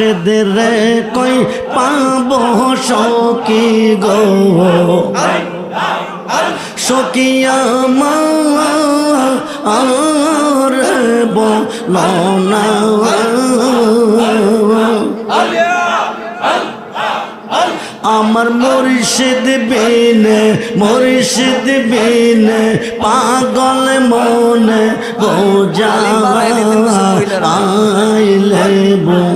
রে কই পাব সকি গো? সকিয়া মা আর বলনা আমার মুর্শিদ বিন মুর্শিদ বিন পাগল মনে বোঝা আইলে বো।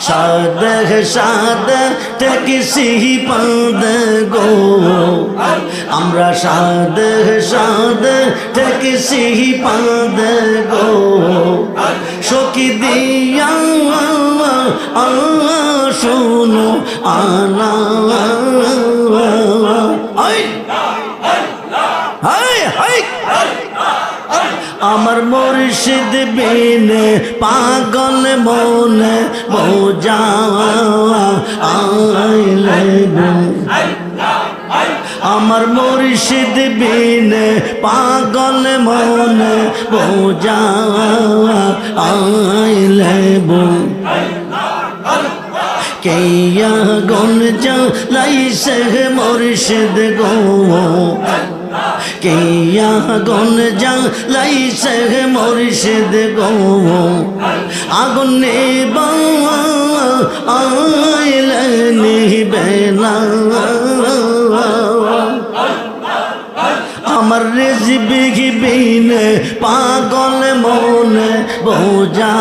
সাদ সাদ টেকিসি পাদ গো আমরা সাদ সাদ টেকিসি পাদ গো সকি দিয়া আ শুনো আনা হাই হাই আমার মুর্শিদ বিনে পাগল মনে গো। আমার মুর্শিদ বিনে পাগল মনে বোঝা আইলে বো কেয়া গন লাইছে মুর্শিদ গো কেয়া গন লাইছে মুর্শিদ গো। আগুন নেবা আইলে নিবে না। আমার রেজিবি বিনে পাগল মনে বোঝা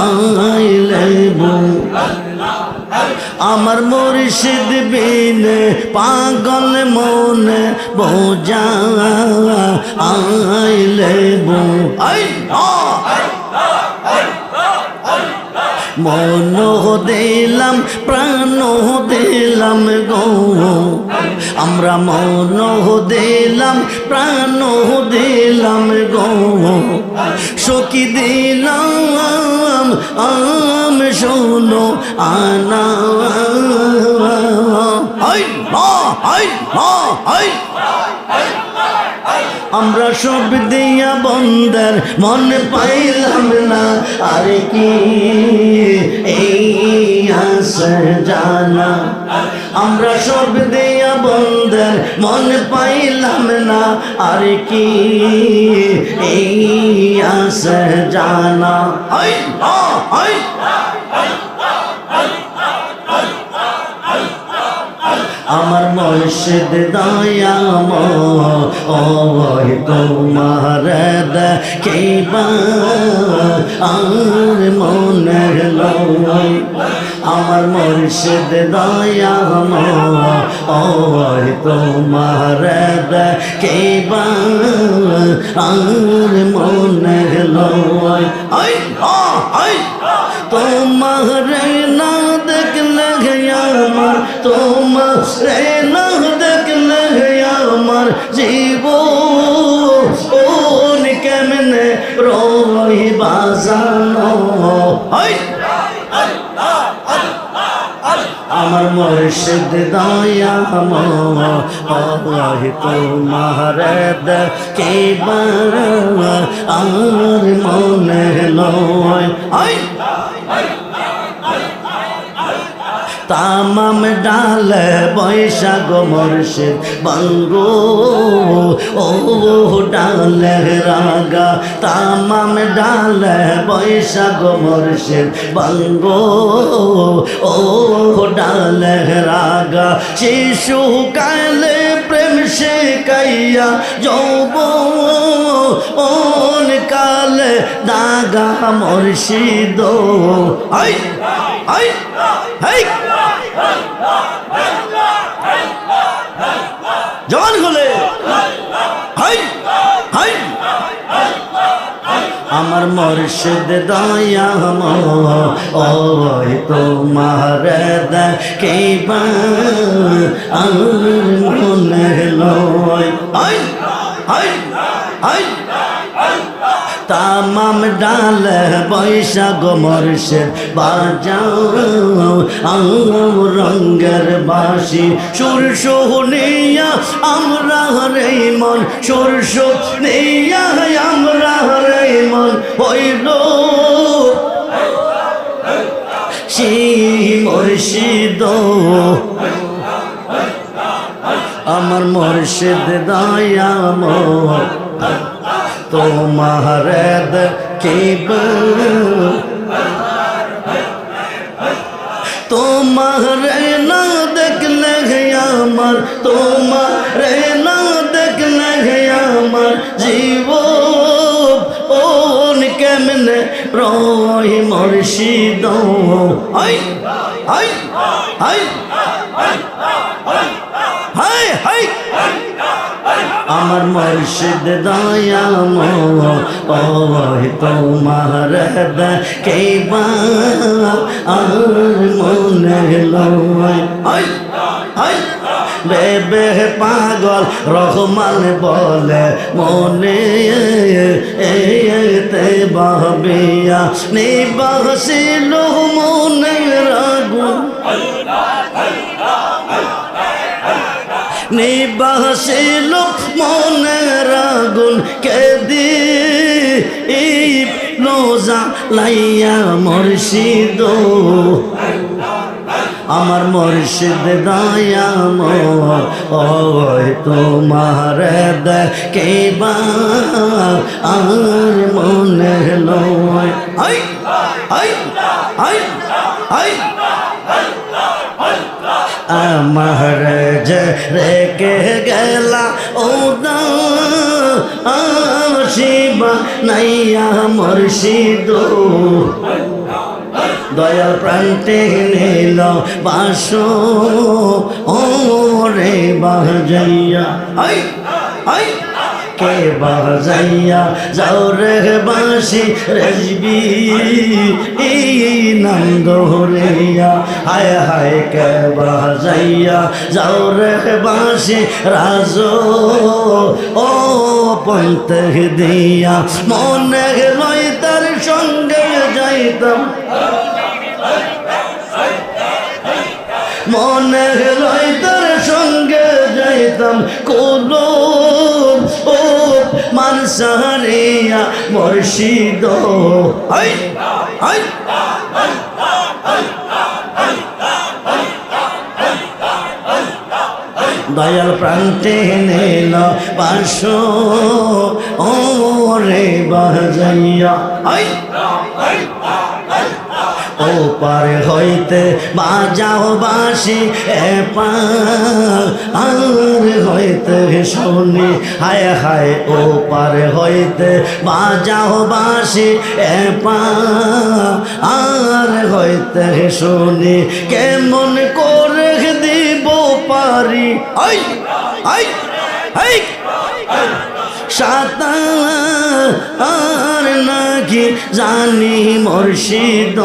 আইলে বো। আমার মুর্শিদ বিনে পাগল মনে বোঝা আইলে বো। আই মন দিলাম, প্রাণ দিলাম গো। আমরা মন দিলাম, প্রাণ দিলাম গো। সকি দিলাম আম শোনো আমরা সব দিয়া বন্দার, মন পাইলাম না। আর কি জানা? আমরা সব দিয়া বন্দার, মন পাইলাম না। আর কি জানা? আমার মর্শিদ দয়াম ওই তোমার আর মনে আমার মর্শিদ দয়াম ওই তোমার আর মনে লয়, আই আই। তোমার না দেখলে আমার তোমার না দেখলে আমার জীব কেমনে রই বাজানো? আমার মুর্শিদ দয়া মহি তোমার কে আর মনে লয় তামাম ডাল বৈশাখ মুর্শিদ বঙ্গো। ও ডাল রাগা, তামাম ডাল বৈশাখ মুর্শিদ বঙ্গো। ও ডাল রাগা, শিশু কালে প্রেম সে কাইয়া যৌব ওন কালে দাগা মুর্শিদ। আই আই, হাই জবান খুলে হাই হাই আমার মুর্শিদ দয়াম ওই তোমার কে আর মনে লয়। হাই হাই হাই তামাম ডাল বৈশাখ মর্ষের বাজাও রঙ্গের বাসি। সুর সোহনিয়া আমরা হরে মন, সুর সোহনিয়া আমরা রে মন হইল। সেই মুর্শিদ, আমার মুর্শিদ দয়াম তোমার দেখিব তোমার না দেখলে আমার তোমার না দেখলে আমার জীব ওন কেমনে রই মুর্শিদ আই আই আই হাই হাই আমার মুর্শিদ দয়াম তোমার কেবা আর মনে লয়। বেবে পাগল রহমান বলে, মনে এতে বাবিয়া নিবাসিল মনে রাগুন নিবাসিল মনের আগুন কেদি লোজা লাইয়া মর্শিদ আমার মর্শিদ দয়াম ওই তোমার কেবা আর মনে লয় আই আই আই আই আমার যে রেখে গেলা ও শিবা নাইয়া মুর্শিদ দয়াল প্রান্তে নিল বাস ও রে বাহ যাইয়া আই আই কে বাজাইয়া যাও রে বাসি রেজবি নন্দ রেয়া হায় হায় কে বাজাইয়া যাও রে বাসি রাজ। ও পন্ত দিয়া মনে লই তার সঙ্গে যাইতাম। মনে লই তার সঙ্গে যাইতাম। কোনো মানসারিয়া মুর্শিদ আই আই দয়াল প্রান্তে নিল পাশো ও রে বাজাইয়া আই ও পার হইতে বাজাও বাসি এ আর হইতে শুনি হায় হায় ও পার হইতে বাজাও বাসি এ আর হইতে শুনি কেমন করে দিব পারি? আই আই আই। সাতার আর নাকি জানি মুর্শিদ।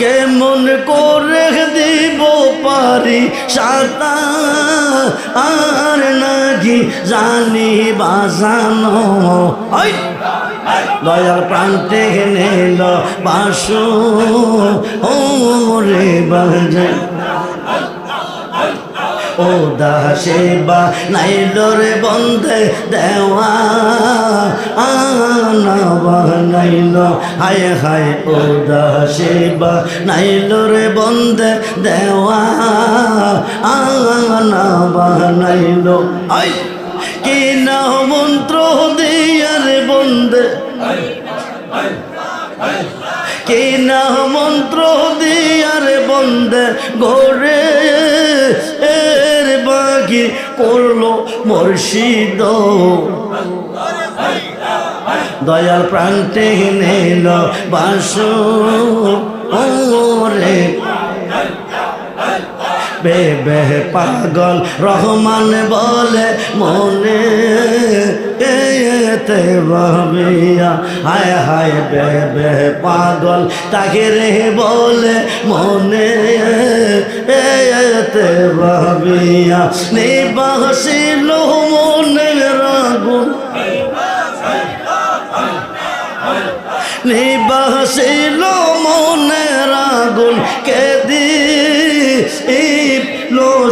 কেমন করে দিব পারি সাতার আর নাকি জানি বাজানো। দয়াল প্রান্তে নিল বাসো ও রে বাজে ও দাসে বা নাইল বন্ধে দেওয়া। আনা বানাইল হায় হায় ও দাসে বা নাইল বন্ধে দেওয়া। আনা বানাইল আই, কি না মন্ত্র দিয়ার বন্ধে কি না মন্ত্র দিয়ার বন্ধে এর বাকি করল মুর্শিদ দয়াল প্রান্তে নিল বাস ওরে বেবে পাগল। রহমান বলে, মনে এতে ভাবিয়া, হায় হায় বে পাগল। তাকে রে বলে, মনে এতে ভাবিয়া নিবাসিল মনের আগুন। নিবাসিল মনের আগুন।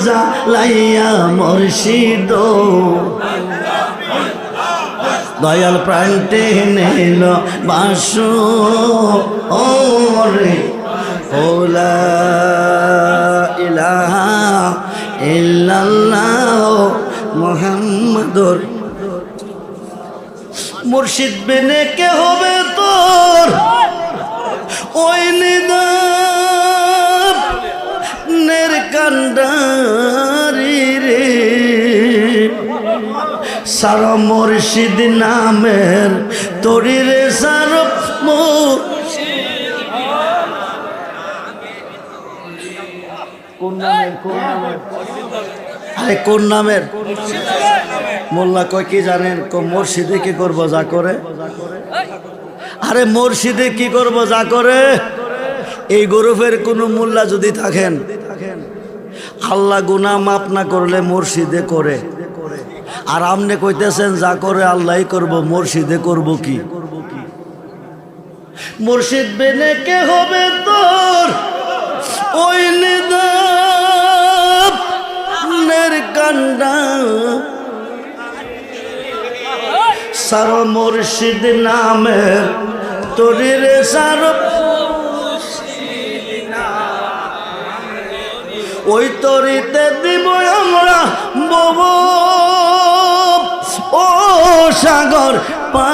লোজা লাইয়া মর্শিদ। দয়াল প্রাণটে নিল বাসু। ওরে ওলা ইলাহা ইল্লাল্লাহ মুহাম্মাদুর মুর্শিদ বেনে কে হবে সার মুর্শিদ নামের তোরি রে সার কোন নামের, কোন আরে, কোন নামের? মোল্লা কয় কি জানেন? মসজিদে কি করব, যা করে? আরে মসজিদে কি করব, যা করে? এই গরুফের কোনো মোল্লা যদি থাকেন, আল্লাহ গুনা মাপ না করলে মসজিদে করে। আর আপনি কইতেছেন, যা করে আল্লাহই করব মসজিদে করব কি? মুর্শিদ বেনে কে হবে তোর? ওই নিদাপ নের কান্ডা। সার মুর্শিদ নামের তরির সার। ওই তরিতে দিব আমরা বব সাগর পা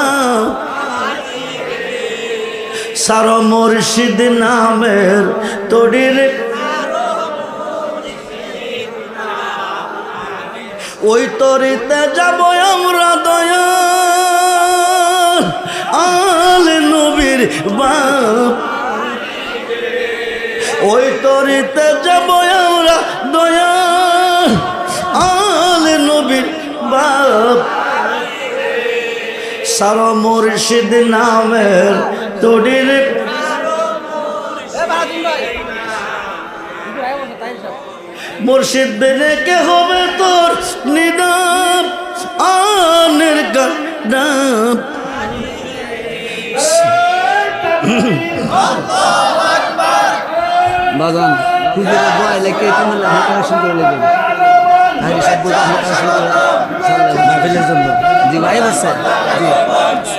সার মুর্শিদ নামের তরির। ওই তরিতে যাব আমরা দয়া আল নবীর বাপ। ওই তরিতে যাব আমরা দয়া আল নবীর বাপ। সার মুর্শিদ নামের তরির। মুর্শিদ কে হবে তোর নিদাম আনের গান বাগান হুজুর বয় লেখে তুমি হাঁটাহাসি করে লেখেন হারি সব হাঁটাহাসি করে জি ভাই বসছে জি।